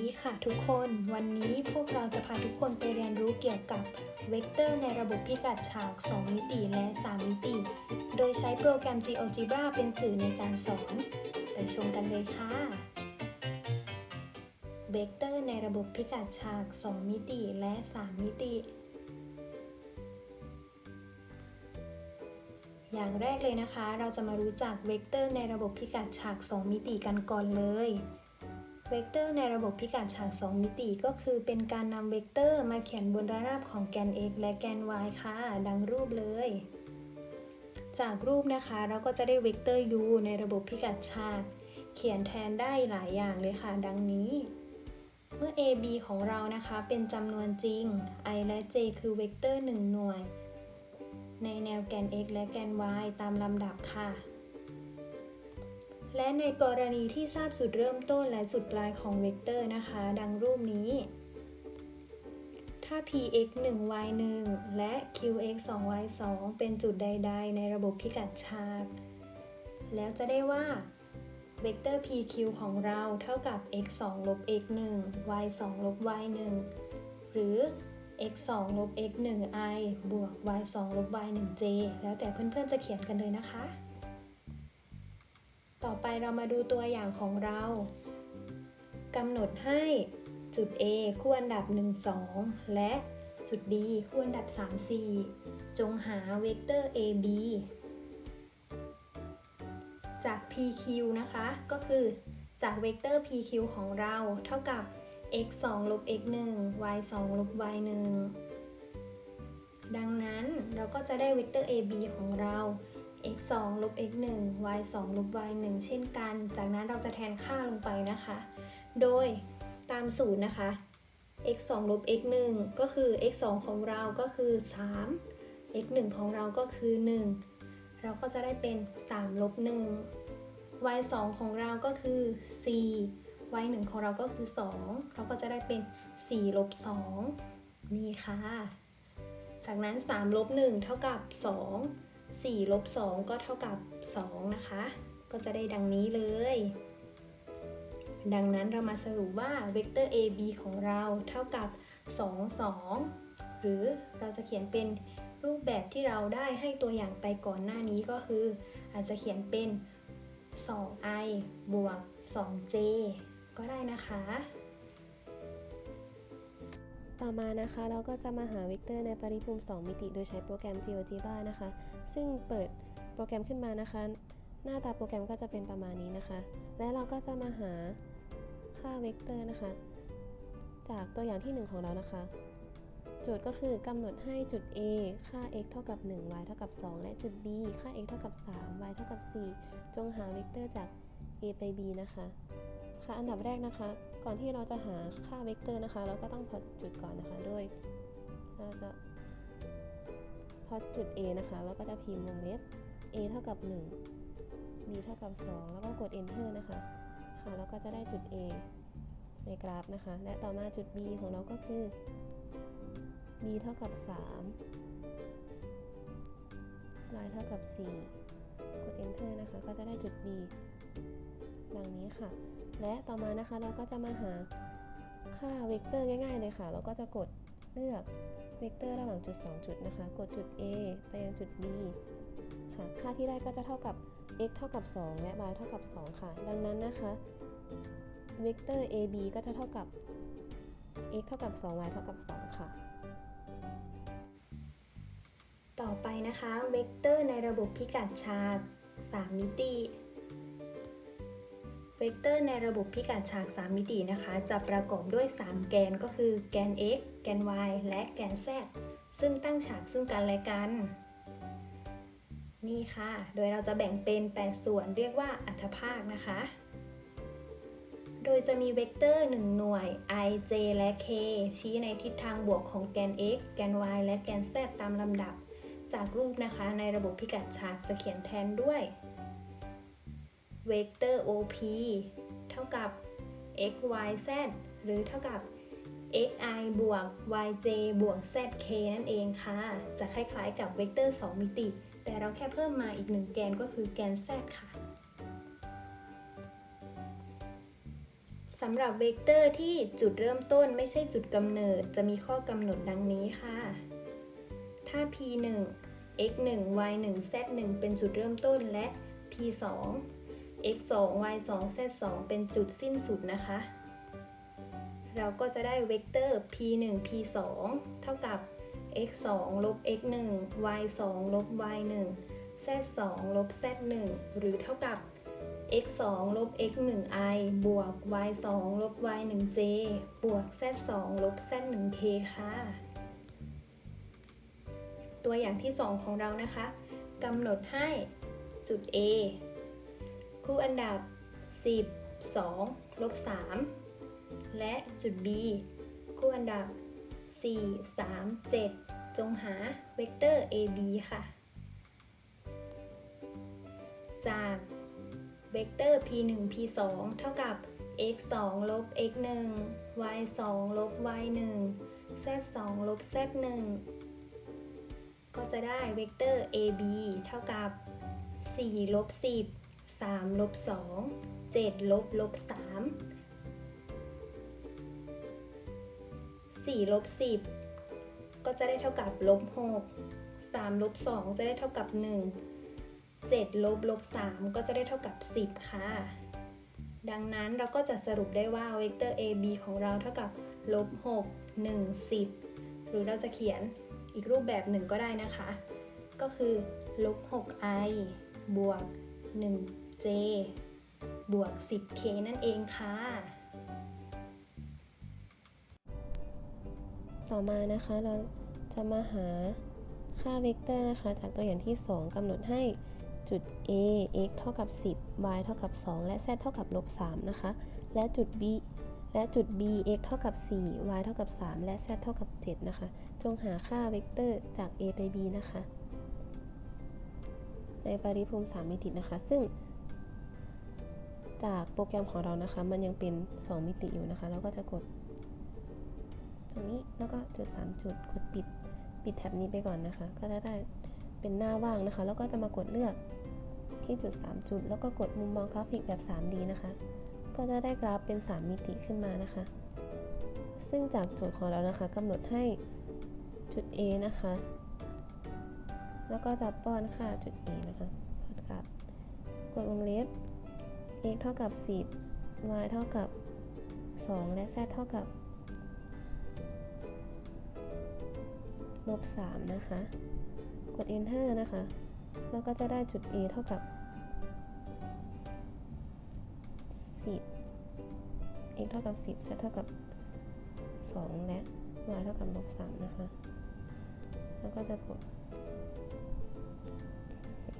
ดีค่ะทุกคน วันนี้พวกเราจะพาทุกคนไปเรียนรู้เกี่ยวกับเวกเตอร์ในระบบพิกัดฉาก 2 มิติและ 3 มิติ โดยใช้โปรแกรม GeoGebra เป็นสื่อในการสอน ไปชมกันเลยค่ะ เวกเตอร์ในระบบพิกัดฉาก 2 มิติและ 3 มิติ อย่างแรกเลยนะคะ เราจะมารู้จักเวกเตอร์ในระบบพิกัดฉาก 2 มิติกันก่อนเลย เวกเตอร์ในระบบพิกัดฉาก 2 มิติก็คือเป็นการนำเวกเตอร์มาเขียนบนระนาบของแกน x และแกน y ค่ะ ดังรูปเลย จากรูปนะคะเราก็จะได้เวกเตอร์ u ในระบบพิกัดฉาก เขียนแทนได้หลายอย่างเลยค่ะ ดังนี้ เมื่อ a b ของเรานะคะเป็นจำนวนจริง i และ j คือเวกเตอร์ 1 หน่วย ในแนวแกน x และแกน y ตามลำดับค่ะ และในกรณีที่ทราบจุดเริ่มต้นและจุดปลายของเวกเตอร์นะคะ ดังรูปนี้ ถ้า px 1 y 1และ qx 2 y 2เป็นจุดใด ๆ ในระบบพิกัดฉาก แล้วจะได้ว่าเวกเตอร์ pq ของเราเท่ากับ x 2ลบ x 1 y 2ลบ y 1หรือ x 2ลบ x 1 i บวก y 2ลบ y 1 j แล้วแต่เพื่อนๆจะเขียนกันเลยนะคะ ต่อไปเรามาดูตัวอย่างของเรา กำหนดให้จุด A คู่อันดับ 1 2 และจุด B คู่อันดับ 3 4 จงหาเวกเตอร์ AB จาก PQ นะคะ ก็คือจากเวกเตอร์ PQ ของเราเท่ากับ x 2ลบ x 1 y 2ลบ y 1ดังนั้นเราก็จะได้เวกเตอร์ AB ของเรา x 2ลบ x 1 y 2ลบ y 1เช่นกัน จากนั้นเราจะแทนค่าลงไปนะคะ โดยตามสูตรนะคะ x 2ลบ x 1ก็คือ x 2ของเราก็คือ 3 x 1ของเราก็คือ 1 เราก็จะได้เป็น 3 ลบ 1 y 2ของเราก็คือ 4 y 1ของเราก็คือ 2 เราก็จะได้เป็น 4 ลบ 2 นี่ค่ะ จากนั้น 3 ลบ 1 เท่ากับ 2 4ลบ2ก็เท่ากับ 2 นะคะ ก็จะได้ดังนี้เลย ดังนั้นเรามาสรุปว่าเวกเตอร์ AB ของเราเท่ากับ 2 2 หรือเราจะเขียนเป็นรูปแบบที่เราได้ให้ตัวอย่างไปก่อนหน้านี้ก็คือ อาจจะเขียนเป็น 2i บวก 2j ก็ได้นะคะ ต่อมานะคะเราก็จะมาหาเวกเตอร์ในปริภูมิ 2 มิติ โดยใช้โปรแกรม GeoGebra นะคะ ซึ่งเปิดโปรแกรมขึ้นมานะคะ หน้าตาโปรแกรมก็จะเป็นประมาณนี้นะคะ และเราก็จะมาหาค่าเวกเตอร์นะคะ จากตัวอย่างที่ 1 ของเรานะคะ โจทย์ก็คือกำหนดให้จุด A ค่า x เท่ากับ 1 y เท่ากับ 2 และจุด B ค่า x เท่ากับ 3 y เท่ากับ 4 จงหาเวกเตอร์จาก A ไป B นะคะ ค่ะอันดับแรกนะคะ ก่อนที่เราจะหาค่าเวกเตอร์นะคะ เราก็ต้องพอดจุดก่อนนะคะ โดยเราจะ อจุด A นะคะแล้วก็จะพิมพ์วงเล็บ A เท่ากับ 1 B เท่ากับ 2 แล้วก็กด enter นะคะค่ะแล้วก็จะได้จุด A ในกราฟนะคะ และต่อมาจุด B ของเราก็คือ B เท่ากับ 3 y เท่ากับ 4 กด enter นะคะ ก็จะได้จุด B ดังนี้ค่ะ และต่อมานะคะเราก็จะมาหาค่าเวกเตอร์ง่ายๆเลยค่ะ เราก็จะกด เลือกเวกเตอร์ระหว่างจุด 2 จุดนะคะ กดจุด A ไปยังจุด B ค่ะ ค่าที่ได้ก็จะเท่ากับ x เท่ากับ 2 และ y เท่ากับ 2 ค่ะ ดังนั้นนะคะ เวกเตอร์ AB ก็จะเท่ากับ x เท่ากับ 2 y เท่ากับ 2 ค่ะ ต่อไปนะคะ เวกเตอร์ในระบบพิกัดฉาก3มิติ เวกเตอร์ในระบบพิกัดฉาก 3 มิตินะคะ จะประกอบด้วย 3 แกนก็คือแกน x แกน y และแกน z ซึ่งตั้งฉากซึ่งกันและกัน นี่ค่ะ โดยเราจะแบ่งเป็น 8 ส่วนเรียกว่าอัตภาคนะคะ โดยจะมีเวกเตอร์ 1 หน่วย i, j และ k ชี้ในทิศทางบวกของแกน x แกน y และแกน z ตามลำดับ จากรูปนะคะในระบบพิกัดฉากจะเขียนแทนด้วย เวกเตอร์ OP เท่ากับ x y z หรือเท่ากับ xi บวก yj บวก zk นั่นเองค่ะ จะคล้ายๆกับเวกเตอร์ 2 มิติ แต่เราแค่เพิ่มมาอีกหนึ่งแกนก็คือแกน z ค่ะสำหรับเวกเตอร์ที่จุดเริ่มต้นไม่ใช่จุดกำเนิด จะมีข้อกำหนดดังนี้ค่ะ ถ้า p 1 x 1 y 1 z 1เป็นจุดเริ่มต้นและ p 2 x 2 y 2 z 2เป็นจุดสิ้นสุดนะคะ เราก็จะได้เวกเตอร์ p 1 p 2เท่ากับ x 2ลบ x 1 y 2ลบ y 1 z 2ลบ z 1หรือเท่ากับ x 2ลบ x 1 i บวก y 2ลบ y 1 j บวก z 2ลบ z 1 k ค่ะ ตัวอย่างที่ 2 ของเรานะคะกำหนดให้จุด A คู่อันดับ 10 2ลบ3และจุด B คู่อันดับ 4 3 7 จงหาเวกเตอร์ AB ค่ะ จากเวกเตอร์ p1 p2 เท่ากับ x 2ลบ x 1 y 2ลบ y 1 z 2ลบ z 1ก็จะได้เวกเตอร์ ab เท่ากับ 4 ลบ 10 3ลบ2 7ลบลบ3 4ลบ10 ก็จะได้เท่ากับลบ6 3ลบ2 จะได้เท่ากับ 1 7ลบลบ3 ก็จะได้เท่ากับ 10 ค่ะ ดังนั้นเราก็จะสรุปได้ว่าเวกเตอร์ AB ของเราเท่ากับลบ6 1 10 หรือเราจะเขียนอีกรูปแบบหนึ่งก็ได้นะคะ ก็คือลบ 6i บวก 1j บวก 10k นั่นเองค่ะ ต่อมานะคะเราจะมาหาค่าเวกเตอร์นะคะ จากตัวอย่างที่ 2 กำหนดให้จุด a x เท่ากับ 10 y เท่ากับ 2 และ z เท่ากับลบ3นะคะ และจุด b และจุด b x เท่ากับ 4 y เท่ากับ 3 และ z เท่ากับ 7 นะคะ จงหาค่าเวกเตอร์จาก a ไป b นะคะ ในปริภูมิ3มิตินะคะ ซึ่ง จากโปรแกรมของเรานะคะ มันยังเป็น 2 มิติอยู่นะคะ เราก็จะกด ตรงนี้แล้วก็จุด 3 จุดกดปิดปิดแท็บนี้ไปก่อนนะคะ ก็จะได้เป็นหน้าว่างนะคะ แล้วก็จะมากดเลือกที่จุด 3 จุด แล้วก็กดมุมมองกราฟิกแบบ 3D นะคะ ก็จะได้กราฟเป็น 3 มิติขึ้นมานะคะ ซึ่งจากโจทย์ของเรานะคะกำหนดให้จุด A นะคะ แล้วก็จะป้อนค่าจุด A นะคะกดกลับกดวงเล็บ x เท่ากับ 10 y เท่ากับ 2 และ z เท่ากับลบ3นะคะ กด enter นะคะ แล้วก็จะได้จุด a เท่ากับ 10 x เท่ากับ 10 z เท่ากับ 2 และ y เท่ากับลบ3นะคะ แล้วก็จะกด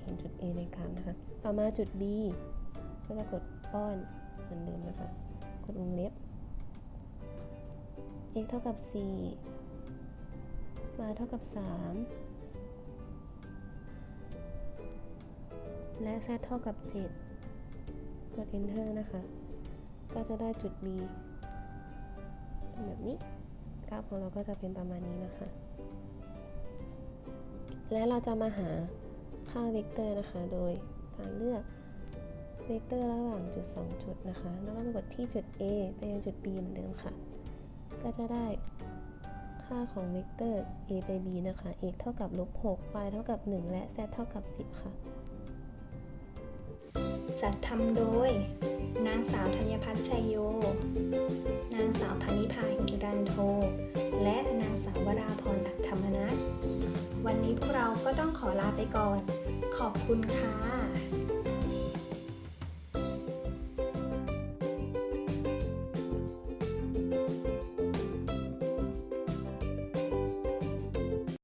เห็นจุด a ในกราฟนะคะ ต่อมาจุด b ก็จะกดป้อนเหมือนเดิมนะคะ กดวงเล็บ x เท่ากับ 4 y เท่ากับ 3 และ z เท่ากับ 7 กด enter นะคะ ก็จะได้จุด b แบบนี้กราฟของเราก็จะเป็นประมาณนี้นะคะ และเราจะมาหา ค่าเวกเตอร์นะคะ โดยการเลือกเวกเตอร์ระหว่างจุด 2 จุดนะคะ แล้วก็กดที่จุด a ไปยังจุด b เหมือนเดิมค่ะ ก็จะได้ค่าของเวกเตอร์ a ไป b นะคะ x เท่ากับลบ6 y เท่ากับ 1 และ z เท่ากับ 10 ค่ะ จัดทำโดย นางสาวธัญพัฒน์ชัยโย นางสาวพนิพาหิรันโท และนางสาววราพรอัธรรมนัทวันนี้พวกเราก็ต้องขอลาไปก่อน ขอบคุณค่ะ